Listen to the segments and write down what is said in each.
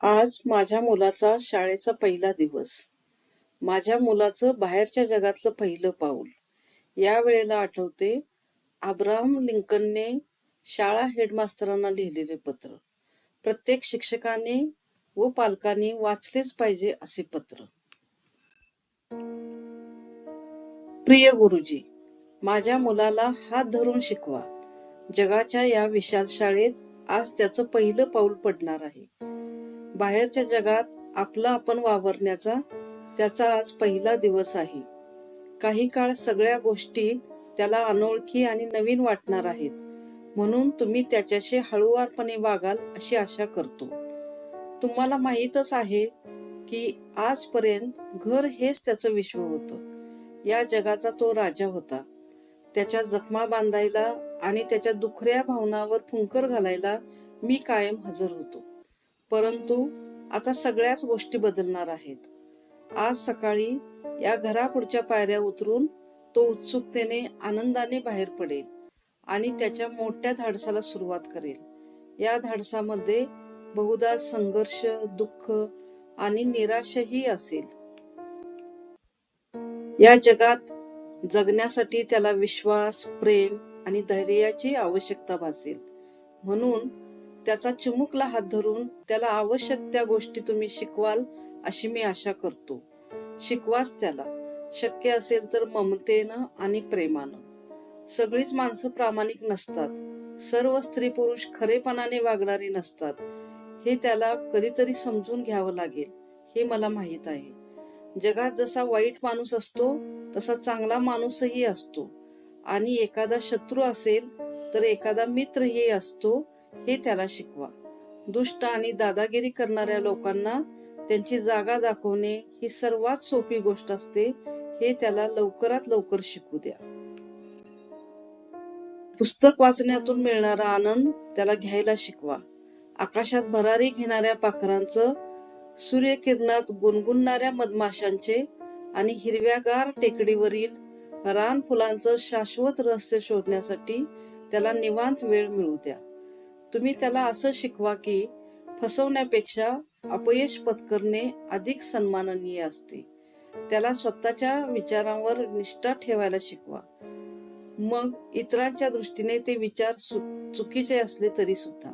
आज माझ्या मुलाचा शाळेचा पहिला दिवस. माझ्या मुलाचं बाहेरच्या जगातलं पहिलं पाऊल. या वेळेला आठवते अब्राहम लिंकनने शाळा हेडमास्तरांना लिहिलेले पत्र. प्रत्येक शिक्षकाने व पालकांनी वाचलेच पाहिजे असे पत्र. प्रिय गुरुजी, माझ्या मुलाला हात धरून शिकवा. जगाच्या या विशाल शाळेत आज त्याचं पहिलं पाऊल पडणार आहे. बाहेरच्या जगात आपलं आपण वावरण्याचा त्याचा आज पहिला दिवस आहे. काही काळ सगळ्या गोष्टी त्याला अनोळखी आणि नवीन वाटणार आहेत. म्हणून तुम्ही त्याच्याशी हळुवारपणे वागाल अशी आशा करतो. तुम्हाला माहीतच आहे की आजपर्यंत घर हेच त्याचं विश्व होतं. या जगाचा तो राजा होता. त्याच्या जखमा बांधायला आणि त्याच्या दुखऱ्या भावनावर फुंकर घालायला मी कायम हजर होतो. परंतु आता सगळ्याच गोष्टी बदलणार आहेत. आज सकाळी या घरापुढच्या पायऱ्या उतरून तो उत्सुकतेने आनंदाने बाहेर पडेल आणि त्याच्या मोठ्या धाडसाला सुरुवात करेल. या धाडसामध्ये बहुधा संघर्ष, दुःख आणि निराशाही असेल. या जगात जगण्यासाठी त्याला विश्वास, प्रेम आणि धैर्याची आवश्यकता भासेल. म्हणून त्याचा चिमुकला हात धरून त्याला आवश्यक त्या गोष्टी तुम्ही शिकवाल अशी मी आशा करतो. शिकवाच त्याला. शक्य असेल तर ममतेनं आणि प्रेमानं. सगळीच माणसं प्रामाणिक नसतात. सर्व स्त्री-पुरुष खरेपणाने वागणारे नसतात. हे त्याला कधीतरी समजून घ्यावं लागेल हे मला माहीत आहे. जगात जसा वाईट माणूस असतो तसा चांगला माणूसही असतो आणि एखादा शत्रू असेल तर एखादा मित्रही असतो हे त्याला शिकवा. दुष्ट आणि दादागिरी करणाऱ्या लोकांना त्यांची जागा दाखवणे ही सर्वात सोपी गोष्ट असते हे त्याला लवकरात लवकर शिकू द्या. पुस्तक वाचण्यातून मिळणारा आनंद त्याला घ्यायला शिकवा. आकाशात भरारी घेणाऱ्या पाखरांचं, सूर्यकिरणात गुणगुणणाऱ्या मधमाशांचे आणि हिरव्यागार टेकडीवरील रान फुलांचं शाश्वत रहस्य शोधण्यासाठी त्याला निवांत वेळ मिळू द्या. तुम्ही त्याला असं शिकवा की फसवण्यापेक्षा अपयश पत्करणे अधिक सन्माननीय असते. त्याला स्वतःच्या विचारांवर निष्ठा ठेवायला शिकवा. मग इतरांच्या दृष्टीने ते विचार चुकीचे असले तरी सुद्धा.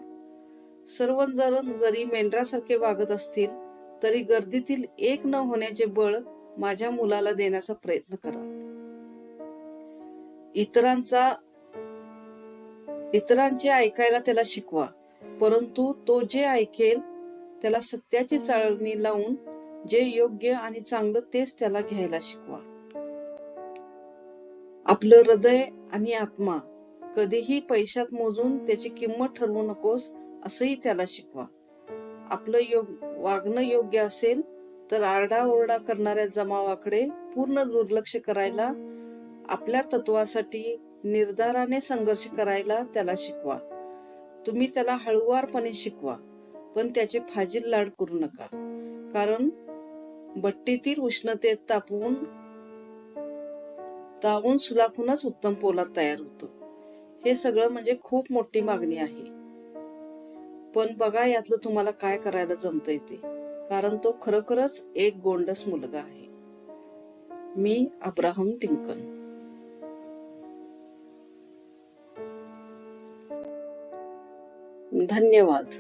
सर्व जर जरी मेंढरासारखे वागत असतील तरी गर्दीतील एक न होण्याचे बळ माझ्या मुलाला देण्याचा प्रयत्न करा. इतरांचा इतरांचे ऐकायला त्याला शिकवा. परंतु तो जे ऐकेल त्याला सत्याची चाळणी लावून जे योग्य आणि चांगलं तेच त्याला घ्यायला शिकवा. आपलं हृदय आणि आत्मा कधीही पैशात मोजून त्याची किंमत ठरवू नकोस असंही त्याला शिकवा. आपलं योग वागणं योग्य असेल तर आरडाओरडा करणाऱ्या जमावाकडे पूर्ण दुर्लक्ष करायला, आपल्या तत्वासाठी निर्धाराने संघर्ष करायला त्याला शिकवा. तुम्ही त्याला हळुवारपणे शिकवा पण त्याचे फाजील लाड करू नका. कारण भट्टीतील उष्णतेत तापवून तावून सुलाखूनच उत्तम पोलाद तयार होतं. हे सगळं म्हणजे खूप मोठी मागणी आहे. पण बघा यातलं तुम्हाला काय करायला जमतंय ते. कारण तो खरोखरच एक गोंडस मुलगा आहे. मी अब्राहम टिंकन धन्यवाद.